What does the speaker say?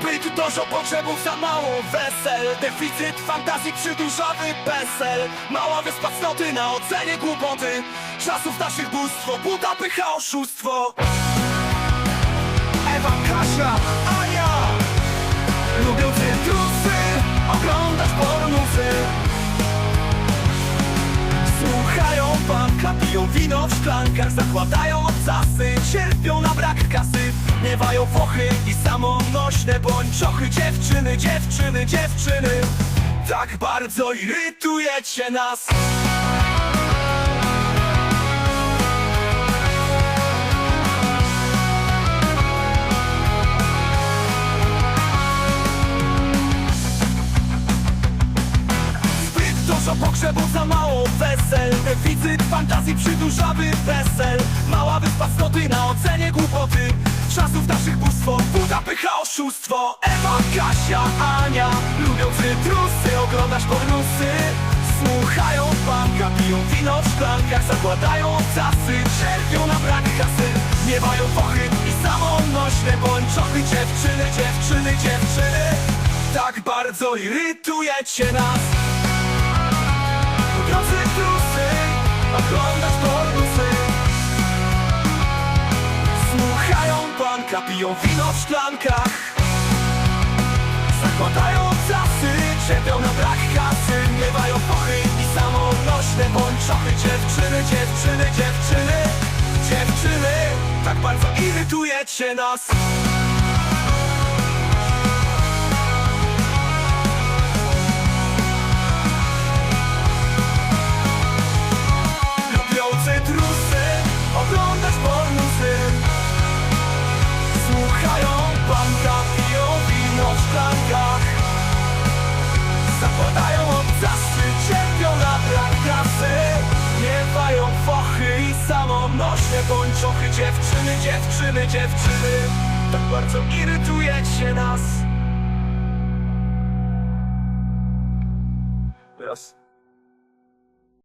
Zbyt dużo pogrzebów, za mało wesel. Deficyt fantazji, przydłużawy PESEL. Mała wyspa cnoty na ocenie głupoty. Czasów naszych bóstwo, buda, pycha, oszustwo. Ewa, Kasia, Ania Lubią cytrusy, oglądać pornusy. Słuchają banka, piją wino w szklankach Zakładają obcasy, cierpią na brak kasy Miewają fochy i samonośne bądźczochy Dziewczyny, dziewczyny, dziewczyny Tak bardzo irytujecie nas. Dużo pogrzebów, za mało wesel. Deficyt fantazji, przydłużawy wesel. Mała wyspa na ocenie głupoty Czasów naszych bóstwo, buda, pycha, oszustwo. Ewa, Kasia, Ania. Lubią cytrusy, oglądasz pornusy. Słuchają banka, piją wino w szklankach Zakładają obcasy, czerpią na brak kasy. Miewają pochy i samonośne bądźczochy Dziewczyny, dziewczyny, dziewczyny. Tak bardzo irytujecie nas. Drodzy trusy, oglądać pornusy. Słuchają piją wino w szklankach. Zakładają obcasy, cierpią na brak kasy Miewają pochy i samonośne bądźczochy Dziewczyny, dziewczyny, dziewczyny, dziewczyny. Tak bardzo irytujecie nas samonośne bądźczochy Dziewczyny, dziewczyny, dziewczyny. Tak bardzo irytujecie nas. Raz